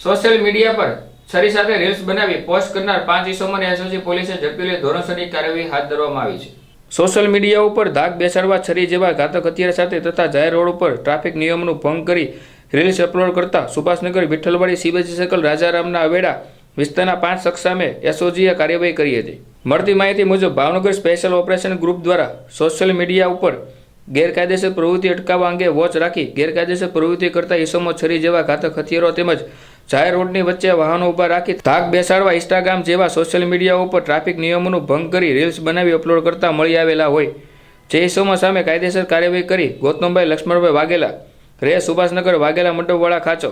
Social media પર છરી સાથે રીલ્સ બનાવી પોસ્ટ કરનાર પાંચ ઇસમોને એસઓજી પોલીસે ઝડપી લઈ ધોરણસરની કાર્યવાહી હાથ ધરવામાં આવી છે. સોશિયલ મીડિયા ઉપર ધાક બેસાડવા છરી જેવા ઘાતક હથિયાર સાથે તથા જાહેર રોડ ઉપર ટ્રાફિક નિયમોનું ભંગ કરી રીલ્સ અપલોડ કરતા સુભાષનગર વિઠ્ઠલવાડી સીબીજી સર્કલ રાજારામના અવેડા વિસ્તારના પાંચ શખ્સ સામે એસઓજીએ કાર્યવાહી કરી હતી. મળતી માહિતી મુજબ ભાવનગર સ્પેશિયલ ઓપરેશન ગ્રુપ દ્વારા સોશિયલ મીડિયા ઉપર ગેરકાયદેસર પ્રવૃત્તિ અટકાવવા અંગે વોચ રાખી ગેરકાયદેસર પ્રવૃત્તિ કરતા ઇસમો છરી જેવા ઘાતક હથિયારો તેમજ જાહેર રોડની વચ્ચે વાહનો ઊભા રાખી ધાક બેસાડવા ઇન્સ્ટાગ્રામ જેવા સોશિયલ મીડિયા ઉપર ટ્રાફિક નિયમોનું ભંગ કરી રીલ્સ બનાવી અપલોડ કરતા મળી આવેલા હોય. જે હિસ્સોમાં સામે કાયદેસર કાર્યવાહી કરી ગૌતમભાઈ લક્ષ્મણભાઈ વાઘેલા રહે સુભાષનગર વાઘેલા મંડપવાળા ખાચો,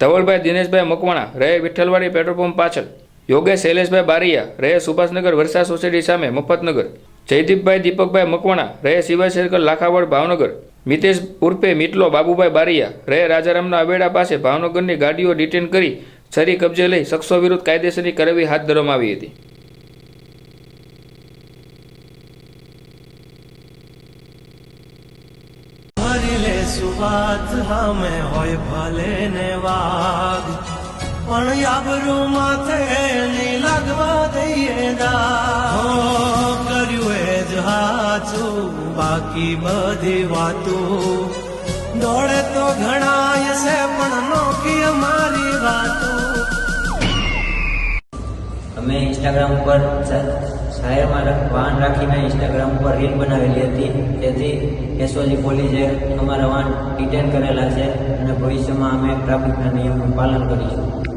ધવલભાઈ દિનેશભાઈ મકવાણા રહે વિઠ્ઠલવાડી પેટ્રોલ પંપ પાછળ, યોગેશ શૈલેષભાઈ બારિયા રહે સુભાષનગર વરસાદ સોસાયટી સામે મફતનગર, જયદીપભાઈ દીપકભાઈ મકવાણા રહે શિવાય સર્કલ લાખાવડ ભાવનગર મિતેશ ઉર્ફે મિટલો બાબુભાઈ બારિયા રહે રાજારામના અબેડા પાસે ભાવનગરની ગાડીઓ ડિટેન કરી છરી કબજે લઈ શખ્સો વિરુદ્ધ કાયદેસરની કાર્યવાહી હાથ ધરવામાં આવી હતી. સુવાત, હામે હોય ભલે ને વાગ પણ આબરૂ માથે ની લાગવા દઈએ દા કર્યું એ જ હાચું બાકી બધી વાતો. દોડે તો ઘણાય છે, પણ નોકી અમારી વાતો. અમે ઇન્સ્ટાગ્રામ ઉપર શહેરમાં વાહન રાખીને ઇન્સ્ટાગ્રામ ઉપર રીલ બનાવેલી હતી. તેથી એસઓજી પોલીસે અમારા વાહન ડિટેન કરેલા છે અને ભવિષ્યમાં અમે ટ્રાફિકના નિયમનું પાલન કરીશું.